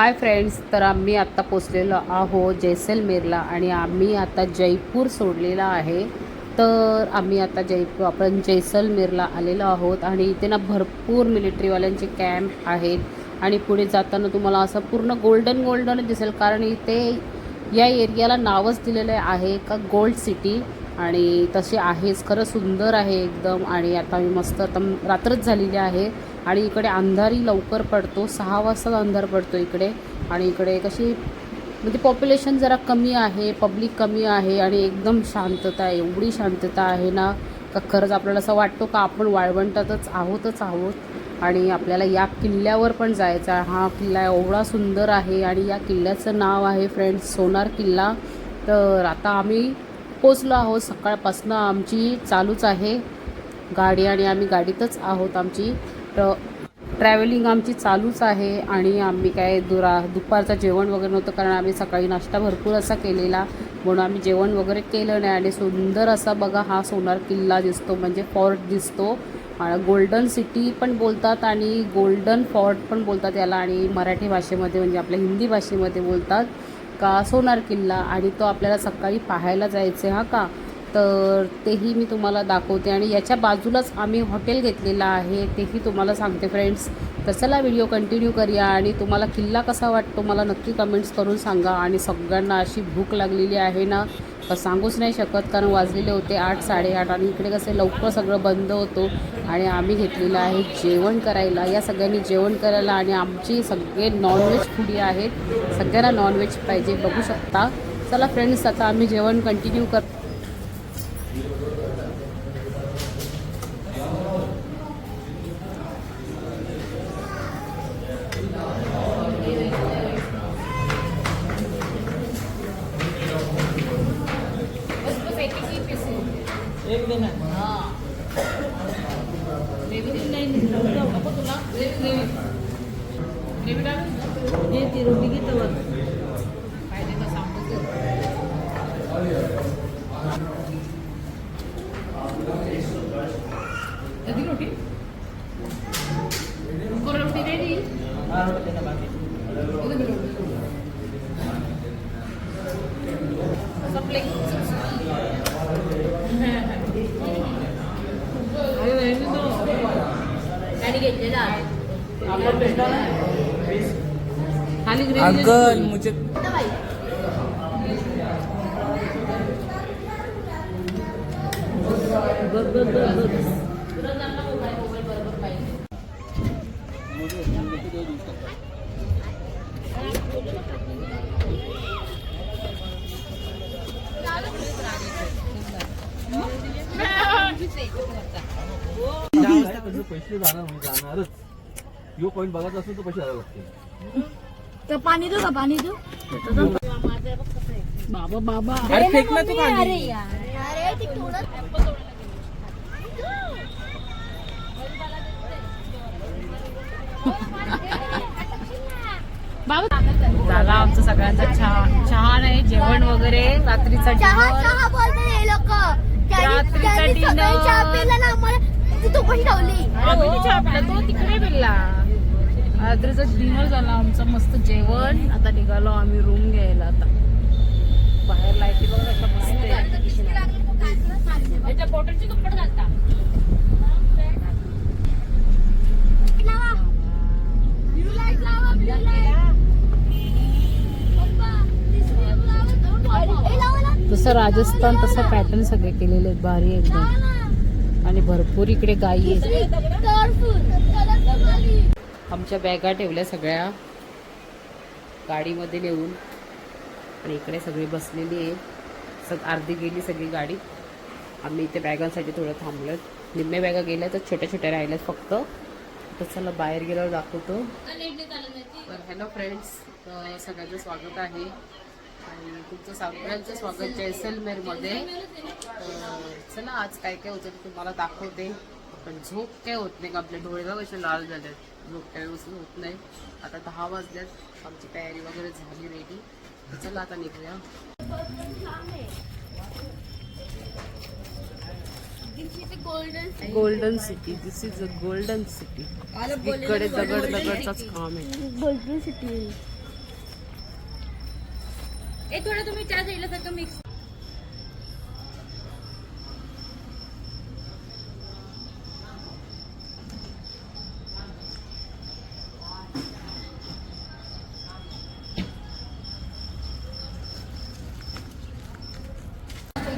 Hi friends तर आम्ही आत्ता पोचलेलो आहो जैसलमेरला आणि आम्ही आता जयपूर सोडलेला आहे. तर आम्ही आता जयपूर आपण जैसलमेरला आलेलो आहोत आणि इथे ना भरपूर मिलिटरीवाल्यांचे कॅम्प आहेत. आणि पुढे जाताना तुम्हाला असं पूर्ण गोल्डन गोल्डन दिसेल कारण इथे या एरियाला नावच दिलेलं आहे का गोल्ड सिटी आणि तसे आहेच खरं सुंदर आहे एकदम. आणि आता मी मस्त आता रात्रच झालेली आहे. आणि इकडे अंधारही लवकर पडतो. सहा वाजता अंधार पडतो इकडे. आणि इकडे कशी म्हणजे पॉप्युलेशन जरा कमी आहे पब्लिक कमी आहे आणि एकदम शांतता आहे. एवढी शांतता आहे ना का खरंच आपल्याला असं वाटतो का आपण वाळवंटातच आहोतच आहोत. आणि आपल्याला या किल्ल्यावर पण जायचा आहे. हा किल्ला एवढा सुंदर आहे आणि या किल्ल्याचं नाव आहे फ्रेंड्स सोनार किल्ला. तर आता आम्ही पोचलो आहोत. सकाळपासनं आमची चालूच आहे. गाडी आणि आम्ही गाडीतच आहोत आमची. तर ट्रॅव्हलिंग आमची चालूच आहे आणि आम्ही काय दुरा दुपारचं जेवण वगैरे नव्हतं कारण आम्ही सकाळी नाश्ता भरपूर असा केलेला म्हणून आम्ही जेवण वगैरे केलं नाही आणि सुंदर असा बघा हा सोनार किल्ला दिसतो म्हणजे फॉर्ट दिसतो. गोल्डन सिटी पण बोलतात आणि गोल्डन फॉर्ट पण बोलतात याला आणि मराठी भाषेमध्ये म्हणजे आपल्या हिंदी भाषेमध्ये बोलतात का सोनार किल्ला आणि तो आपल्याला सकाळी पाहायला जायचं आहे हा का? तर तेही मी तुम्हाला दाखवते. आणि याच्या बाजूलाच आम्ही हॉटेल घेतलेलं आहे तेही तुम्हाला सांगते फ्रेंड्स. तर चला व्हिडिओ कंटिन्यू करूया आणि तुम्हाला किल्ला कसा वाटतो मला नक्की कमेंट्स करून सांगा. आणि सगळ्यांना अशी भूक लागलेली आहे ना तर सांगूच नाही शकत कारण वाजलेले होते आठ साडेआठ आणि इकडे कसे लवकर सगळं बंद होतो. आणि आम्ही घेतलेलं आहे जेवण करायला. या सगळ्यांनी जेवण करायला आणि आमची सगळे नॉनव्हेज फुडी आहेत. सगळ्यांना नॉनव्हेज पाहिजे बघू शकता. चला फ्रेंड्स आता आम्ही जेवण कंटिन्यू कर ये ती रोटी की तवर हा रोटी ना बाकी खाली अंकल मुझे पैसे जाणार म्हणजे जाणारच. यो पॉईंट बघायचा असेल तर पैसे जायला लागतील तर पाणी देऊ का पाणी देऊ बाबा बाबा. अरे फेक ना तू अरे झाला आमचं सगळ्यांचा चहा चहा नाही जेवण वगैरे रात्रीचा चहा dinner. चहा बोलते लोक. रात्रीचा तो तिकडे पिल्ला रात्रीचं डिनर झाला आमचं मस्त जेवण. आता निघालो आम्ही रूम घ्यायला आता. बाहेर लाईटी बघा कशा मस्त. याच्या बॉटलची दुप्पट घालता. जसं राजस्थान तसं पॅटर्न सगळे केलेले आहेत भारी एकदम आणि भरपूर इकडे गायी आहेत. आमच्या बॅगा ठेवल्या सगळ्या. गाडीमध्ये नेऊन. आणि इकडे सगळी बसलेली आहे. सग अर्धी गेली सगळी गाडी. आम्ही इथे बॅगांसाठी थोडं थांबलो निम्मे बॅगा गेल्या तर छोट्या छोट्या राहिल्यात फक्त. तर चला बाहेर गेल्यावर दाखवतो. तर हॅलो फ्रेंड्स सगळ्यांचं स्वागत आहे. आणि तुमचं सगळ्यांचं स्वागत जैसलमेरमध्ये. चला आज काय काय होतं तुम्हाला दाखवते. पण झोप काय होत नाही. का आपले डोळे बघ असे लाल झालेत. झोप होत नाही. आता दहा वाजल्यात. आमची तयारी वगैरे झाली रेडी चला आता निघूया. Golden city this is a golden city इकडे दगड दगडचाच काम आहे. गोल्डन सिटी थोडं तुम्ही त्या जाईल मिक्स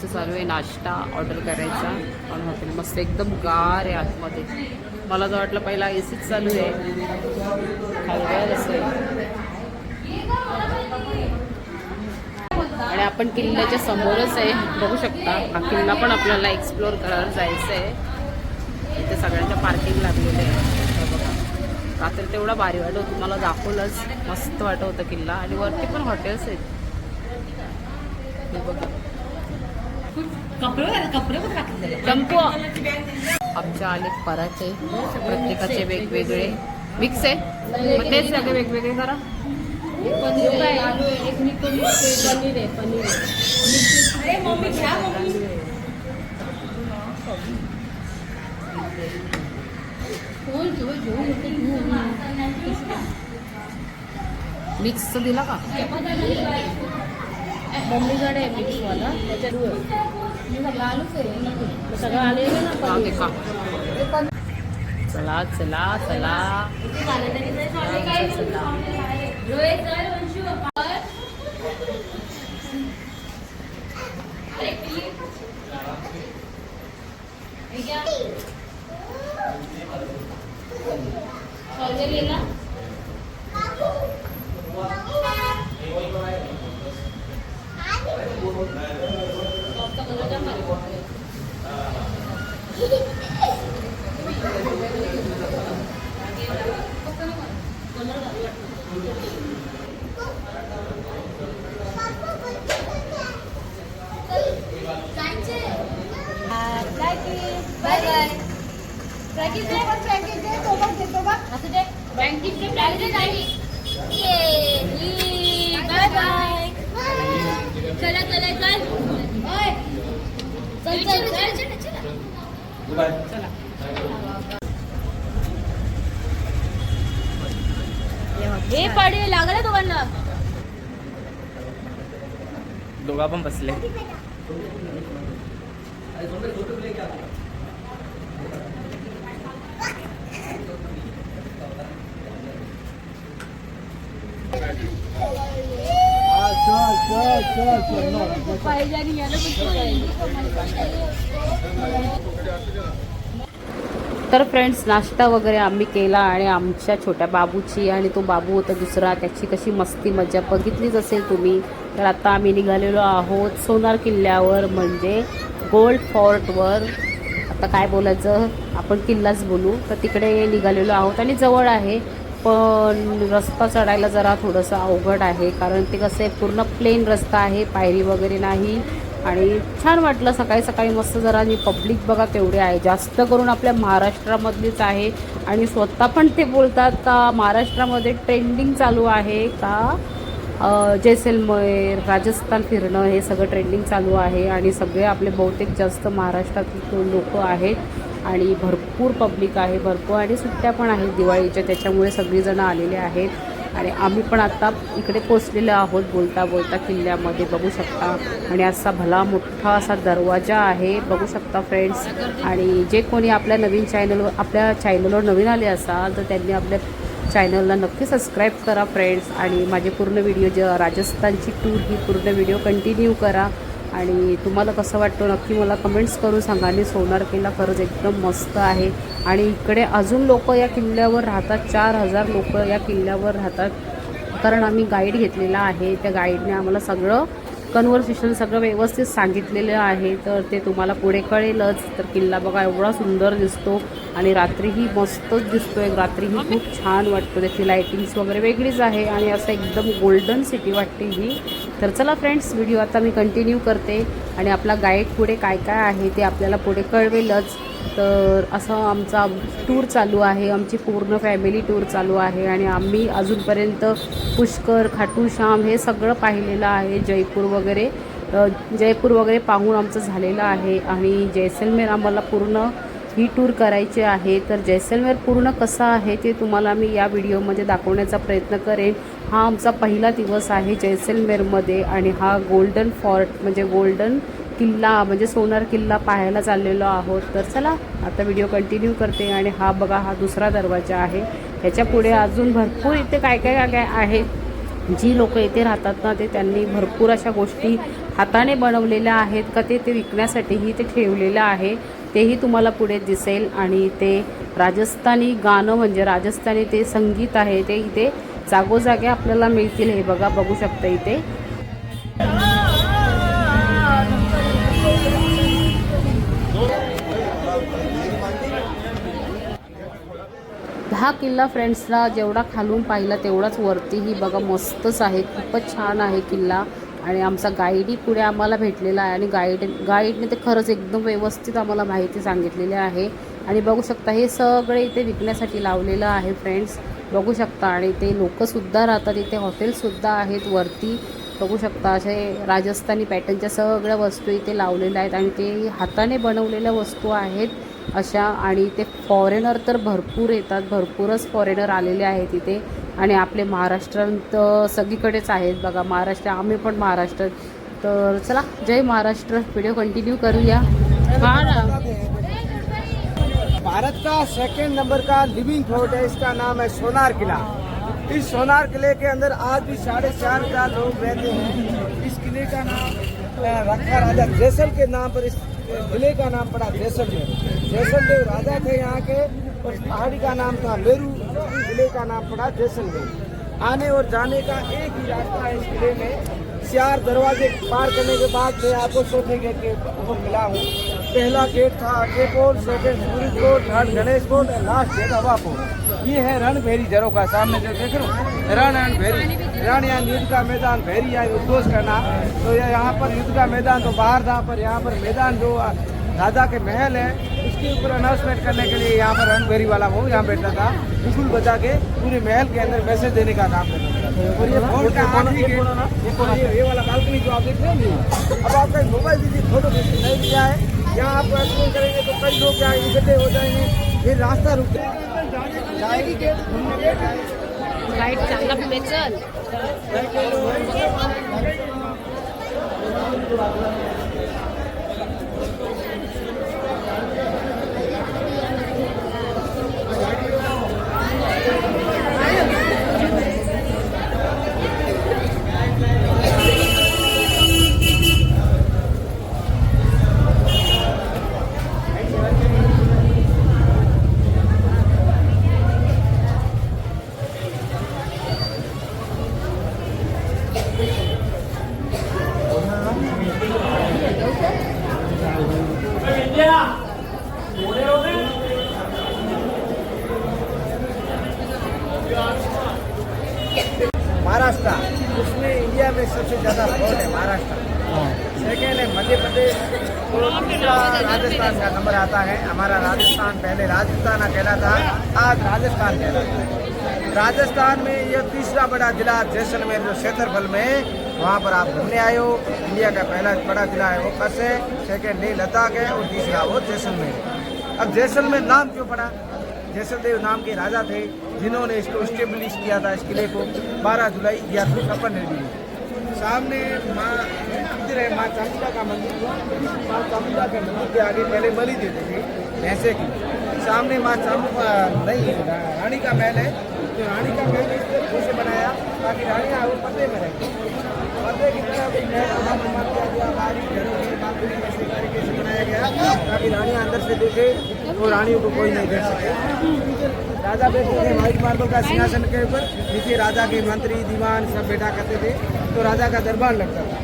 आमचं चालू आहे नाश्ता ऑर्डर करायचा. पण हॉटेल मस्त एकदम गार आहे आतमध्ये. मला तर वाटलं पहिला ए सीच चालू आहे. खालगार असं आहे. आणि आपण किल्ल्याच्या समोरच आहे. बघू शकता. हा किल्ला पण आपल्याला एक्सप्लोअर करायला जायचं आहे. इथे सगळ्यांच्या पार्किंग लागलेलं आहे बघा. रात्री तेवढा भारी वाटत होतं. तुम्हाला दाखवलंच. मस्त वाटत होतं किल्ला. आणि वरती पण हॉटेल्स आहेत. बघा. आमच्या आले पराठे प्रत्येकाचे वेगवेगळे. मिक्स आहे? मग तेच सगळे वेगवेगळे करा. मिक्स दिला का? मम्मीकडे आहे मिक्सवाला त्याच्यात सगळं आलूच आहे सगळं आलेलं ना जाऊ दे का चला चला चला चला चल. हे पाडी लागलं दोघांना. दोघा पण बसले पाहिजे आणि याला तर फ्रेंड्स नाश्ता वगैरे आम्ही केला आणि आमच्या छोट्या बाबूची आणि तो बाबू होता दुसरा त्याची कशी मस्ती मजा बघितलीच असेल तुम्ही. तर आता आम्ही निघालेलो आहोत सोनार किल्ल्यावर म्हणजे गोल्ड फोर्टवर आता काय बोलायचं? आपण किल्लाच बोलू. तर तिकडे निघालेलो आहोत आणि जवळ आहे. पण रस्ता चढायला जरा थोडंसं अवघड आहे कारण ते कसं आहे पूर्ण प्लेन रस्ता आहे पायरी वगैरे नाही. आणि छान वाटलं सकाळी सकाळी मस्त जरा आणि पब्लिक बघा तेवढे आहे. जास्त करून आपल्या महाराष्ट्रामधलीच आहे. आणि स्वतः पण ते बोलतात का महाराष्ट्रामध्ये ट्रेंडिंग चालू आहे का? जैसलमेर राजस्थान फिरणं हे सगळं ट्रेंडिंग चालू आहे. आणि सगळे आपले बहुतेक जास्त महाराष्ट्रातील लोक आहेत. आणि भरपूर पब्लिक आहे भरपूर आणि सुट्ट्या पण आहेत दिवाळीच्या त्याच्यामुळे सगळीजणं आलेले आहेत. आणि आम्ही पण आता इकडे पोचलेलो आहोत बोलता बोलता किल्ल्यामध्ये बघू शकता. आणि असा भला मोठा असा दरवाजा आहे बघू शकता फ्रेंड्स आणि जे कोणी आपल्या नवीन चॅनलवर आपल्या चॅनलवर नवीन आले असाल तर त्यांनी आपल्या चॅनलला नक्की सबस्क्राईब करा फ्रेंड्स आणि माझे पूर्ण व्हिडिओ जे राजस्थानची टूर ही पूर्ण व्हिडिओ कंटिन्यू करा. आणि तुम्हाला कसं वाटतं नक्की मला कमेंट्स करून सांगा. आणि सोनार किल्ला खरंच एकदम मस्त आहे. आणि इकडे अजून लोक या किल्ल्यावर राहतात चार हजार लोक या किल्ल्यावर राहतात. कारण आम्ही गाईड घेतलेला आहे. त्या गाईडने आम्हाला सगळं कन्व्हर्सेशन सगळं व्यवस्थित सांगितलेलं आहे तर ते तुम्हाला पुढे कळेलच. तर किल्ला बघा एवढा सुंदर दिसतो आणि रात्रीही मस्तच दिसतोय. रात्रीही खूप छान वाटतो त्याची लायटिंग्स वगैरे वेगळीच आहे आणि असं एकदम गोल्डन सिटी वाटते ही. तर चला फ्रेंड्स व्हिडिओ आता मी कंटिन्यू करते आणि आपला गाईड पुढे काय काय आहे ते आपल्याला पुढे कळवेलच. तर असं आमचा टूर चालू आहे आमची पूर्ण फॅमिली टूर चालू आहे आणि आम्ही अजूनपर्यंत पुष्कर खाटू श्याम हे सगळं पाहिलेलं आहे जयपूर वगैरे. जयपूर वगैरे पाहून आमचं झालेलं आहे आणि जैसलमेर आम्हाला पूर्ण ही टूर करायची आहे. तर जैसलमेर पूर्ण कसं आहे ते तुम्हाला मी या व्हिडिओमध्ये दाखवण्याचा प्रयत्न करेन. हा आमचा पहिला दिवस आहे जैसलमेरमध्ये आणि हा गोल्डन फॉर्ट म्हणजे गोल्डन किल्ला म्हणजे सोनार किल्ला पाहायला चाललेलो आहोत. तर चला आता व्हिडिओ कंटिन्यू करते आणि हा बघा हा दुसरा दरवाजा आहे. ह्याच्या पुढे अजून भरपूर इथे काय काय काय आहे. जी लोक इथे राहतात ना ते त्यांनी भरपूर अशा गोष्टी हाताने बनवलेल्या आहेत का ते ते विकण्यासाठीही ते ठेवलेलं आहे. तेही तुम्हाला पुढे दिसेल आणि ते राजस्थानी गाणं म्हणजे राजस्थानी ते संगीत आहे ते इथे जागोजागे आपल्याला मिळतील. हे बघा बघू शकता इथे. हा किल्ला फ्रेंड्सला जेवढा खालून पाहिला तेवढाच वरतीही बघा मस्तच आहे. खूपच छान आहे किल्ला. आणि आमचा गाईडही पुढे आम्हाला भेटलेला आहे. आणि गाईड गाईडने ते खरंच एकदम व्यवस्थित आम्हाला माहिती सांगितलेली आहे. आणि बघू शकता हे सगळे इथे विकण्यासाठी लावलेलं आहे फ्रेंड्स बघू शकता. आणि ते लोकंसुद्धा राहतात. इथे हॉटेलसुद्धा आहेत वरती. बघू शकता असे राजस्थानी पॅटर्नच्या सगळ्या वस्तू इथे लावलेल्या आहेत. आणि ते हाताने बनवलेल्या वस्तू आहेत. अशा आणि ते फॉरेनर तर भरपूर येतात भरपूरच फॉरेनर आलेले आहेत इथे. आणि आपले महाराष्ट्रात तर सगळीकडेच आहेत. बघा महाराष्ट्र आम्ही पण महाराष्ट्र. तर चला जय महाराष्ट्र. व्हिडिओ कंटिन्यू करूया. हा ना. भारत का सेकंड नंबर का लिविंग फोर्ट है? इसका नाम है सोनार किला। इस सोनार किले के अंदर आज भी साढ़े चार हजार लोग रहते हैं। इस किले का नाम रखा राजा जैसल के नाम पर इस किले का नाम पड़ा जैसलमेर। जैसलमेर राजा थे यहाँ के और पहाड़ी का नाम था मेरू। किले का नाम पड़ा जैसलमेर। आने और जाने का एक ही रास्ता है इस किले में। चार दरवाजे पार करने के बाद मैं आपको चौथे गेट के ऊपर मिला हूँ। पहला गेट था अड्डे coat second Suraj coat third Ganesh coat और लास्ट गेट हवा कोट ये है रणभेरी जरो का सामने जो देख रहे हो। रण एंड भेरी। रण यहाँ युद्ध का मैदान भेरी या उद्घोष करना तो ये यहाँ पर युद्ध का मैदान तो बाहर था पर यहाँ पर मैदान जो राजा के महल है उसके ऊपर अनाउंसमेंट करने के लिए यहाँ पर रणभेरी वाला वो यहाँ बैठा था बिल्कुल बजा के पूरे महल के अंदर मैसेज देने का काम करता था और ये का आखिरी ये ये ये वाला बालकनी जो आप देख रहे हैं अब आपका मोबाइल दीजिए फ़ोटो नहीं दिया है। यहाँ आप करेंगे तो कई लोग यहाँ इकट्ठे हो जाएँगे। फिर रास्ता रुक जाएगा लाइट चांगला पुढे चल महाराष्ट्र उसमें इंडिया में सबसे ज्यादा वोट है महाराष्ट्र सेकेंड है मध्य प्रदेश और तीसरा राजस्थान का नंबर आता है। हमारा राजस्थान पहले राजस्थान कहला था आज राजस्थान कहलाता है राजस्थान में यह तीसरा बड़ा जिला जैसलमेर जो क्षेत्रफल में वहाँ पर आप घूमने आए हो। इंडिया का पहला बड़ा जिला है वो कस है सेकेंड नहीं लद्दाख है और तीसरा वो जैसलमेर अब जैसलमेर नाम क्यों पड़ा? जैसलदेव नाम के राजा थे जिन्होंने इसको स्टेब्लिश किया था इस किले को 12 जुलाई ग्यारह सौ छप्पन में। सामने माँ मंदिर है, माँ चामुंडा का मंदिर। माँ चामुंडा के मंदिर के आगे पहले बलि देते थे भैंसे की। सामने माँ चामुंडा नहीं, रानी का महल है। तो रानी का महल इस तरीके से बनाया ताकि रानियाँ वो पर्दे में रहें। पर्दे की तरह भी महल वहाँ निर्माण किया गया, बाहरी घरों में बालकनी में तरीके से बनाया गया। ताकि रानियाँ अंदर से देखे तो रानियों को कोई नहीं देख सके। राजा बैठते थे व्हाइट मार्बल का सिंहासन के ऊपर। नीचे राजा के मंत्री, दीवान सब बैठा करते थे। तो राजा का दरबार लगता था।